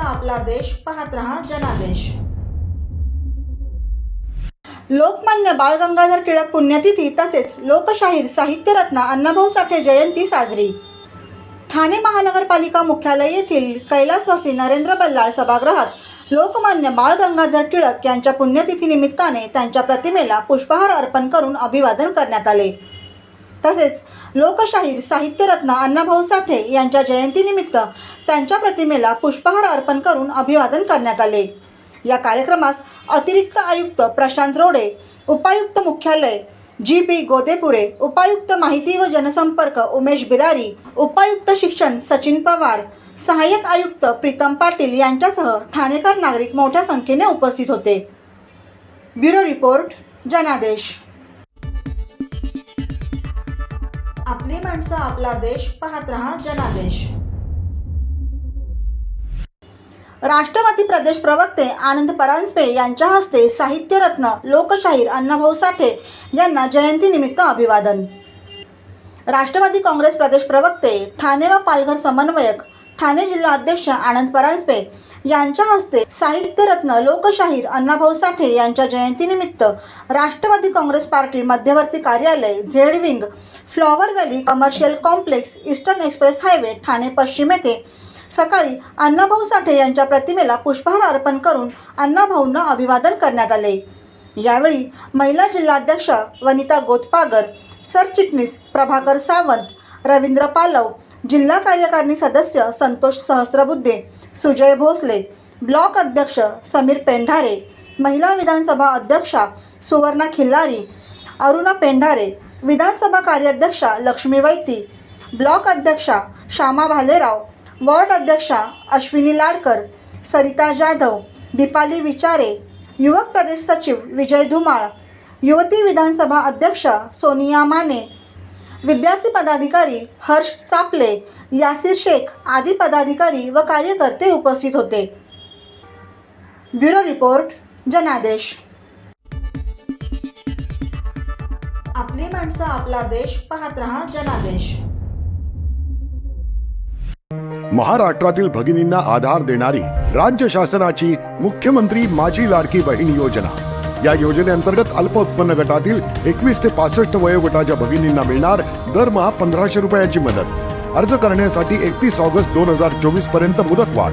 आपला देश पाहत रहा जनादेश. लोकमान्य बाळ गंगाधर टिळक पुण्यतिथी तसेच लोकशाहीर साहित्यरत्न अण्णाभाऊ साठे जयंती साजरी. ठाणे महानगरपालिका मुख्यालय येथील कैलासवासी नरेंद्र बल्लाळ सभागृहात लोकमान्य बाळ गंगाधर टिळक यांच्या पुण्यतिथी निमित्ताने त्यांच्या प्रतिमेला पुष्पहार अर्पण करून अभिवादन करण्यात आले. तसेच लोकशाहीर साहित्यरत्न अण्णाभाऊ साठे यांच्या जयंतीनिमित्त त्यांच्या प्रतिमेला पुष्पहार अर्पण करून अभिवादन करण्यात आले. या कार्यक्रमास अतिरिक्त आयुक्त प्रशांत रोडे उपायुक्त मुख्यालय जी पी गोदेपुरे उपायुक्त माहिती व जनसंपर्क उमेश बिरारी उपायुक्त शिक्षण सचिन पवार सहाय्यक आयुक्त प्रीतम पाटील यांच्यासह ठाणेकर नागरिक मोठ्या संख्येने उपस्थित होते. ब्युरो रिपोर्ट जनादेश. आपली माणसं आपला देश पाहत रहा जनादेश. राष्ट्रवादी प्रदेश प्रवक्ते आनंद परांजपे यांच्या हस्ते साहित्यरत्न लोकशाहीर अण्णाभाऊ साठे यांना जयंतीनिमित्त अभिवादन. राष्ट्रवादी काँग्रेस प्रदेश प्रवक्ते ठाणे व पालघर समन्वयक ठाणे जिल्हा अध्यक्ष आनंद परांजपे यांच्या हस्ते साहित्यरत्न लोकशाहीर अण्णाभाऊ साठे यांच्या जयंतीनिमित्त राष्ट्रवादी काँग्रेस पार्टी मध्यवर्ती कार्यालय Z wing flower valley commercial complex Eastern Express Highway Thane पश्चिम येथे. सकाळी अण्णाभाऊ साठे यांच्या प्रतिमेला पुष्पहार अर्पण करून अण्णाभाऊंना अभिवादन करण्यात आले. यावेळी महिला जिल्हाध्यक्ष वनिता गोतपागर सरचिटणीस प्रभाकर सावंत रवींद्र पालव जिल्हा कार्यकारिणी सदस्य संतोष सहस्त्रबुद्धे सुजय भोसले ब्लॉक अध्यक्ष समीर पेंढारे महिला विधानसभा अध्यक्षा सुवर्णा खिल्लारी अरुणा पेंढारे विधानसभा कार्याध्यक्षा लक्ष्मी वैती ब्लॉक अध्यक्षा श्यामा भालेराव वॉर्ड अध्यक्षा अश्विनी लाडकर सरिता जाधव दीपाली विचारे युवक प्रदेश सचिव विजय धुमाळ युवती विधानसभा अध्यक्ष सोनिया माने विद्यार्थी पदाधिकारी हर्ष चापले यासिर शेख आदी पदाधिकारी व कार्यकर्ते उपस्थित होते. ब्युरो रिपोर्ट जनादेश. आपली माणसं आपला देश पाहत रहा जनादेश. महाराष्ट्रातील भगिनींना आधार देणारी राज्य शासनाची मुख्यमंत्री माझी लाडकी बहीण योजना. या योजनेअंतर्गत अल्प उत्पन्न गटातील एकवीस ते पासष्ट वयोगटाच्या भगिनींना मिळणार दरमहा पंधराशे रुपयाची मदत. अर्ज करण्यासाठी एकतीस ऑगस्ट दोन हजार चोवीसपर्यंत मुदतवाढ.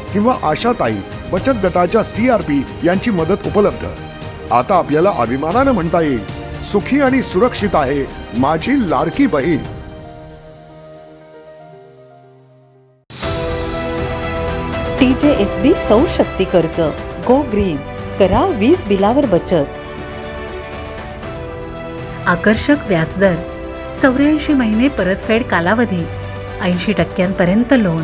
किंवा आशाताई बचत गटाच्या सीआरपी यांची मदत उपलब्ध. आता आपल्याला अभिमानानं म्हणता येईल सुखी आणि सुरक्षित आहे माझी लाडकी बहीण. टी जे एस बी सौर शक्ती कर्ज गो ग्रीन करा वीज बिलावर बचत. आकर्षक व्याजदर चौऱ्याऐंशी महिने परतफेड कालावधी ऐंशी टक्क्यांपर्यंत लोन.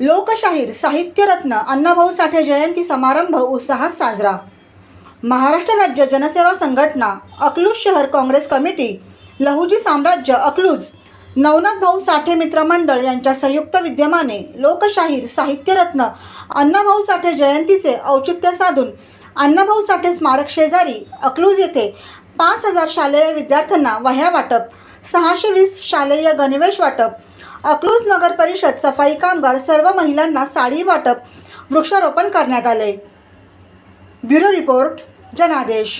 लोकशाहीर साहित्यरत्न अण्णाभाऊ साठे जयंती समारंभ उत्साहात साजरा. महाराष्ट्र राज्य जनसेवा संघटना अकलूज शहर काँग्रेस कमिटी लहुजी साम्राज्य अकलूज नवनाथ भाऊ साठे मित्रमंडळ यांच्या संयुक्त विद्यमाने लोकशाहीर साहित्यरत्न अण्णाभाऊ साठे जयंतीचे औचित्य साधून अण्णाभाऊ साठे स्मारक शेजारी अकलूज येथे पाच हजार शालेय विद्यार्थ्यांना वह्या वाटप सहाशे वीस शालेय गणवेश वाटप अकलूज नगर परिषद सफाई कामगार सर्व महिलांना साडी वाटप वृक्षारोपण करण्यात आले ब्युरो रिपोर्ट जनादेश.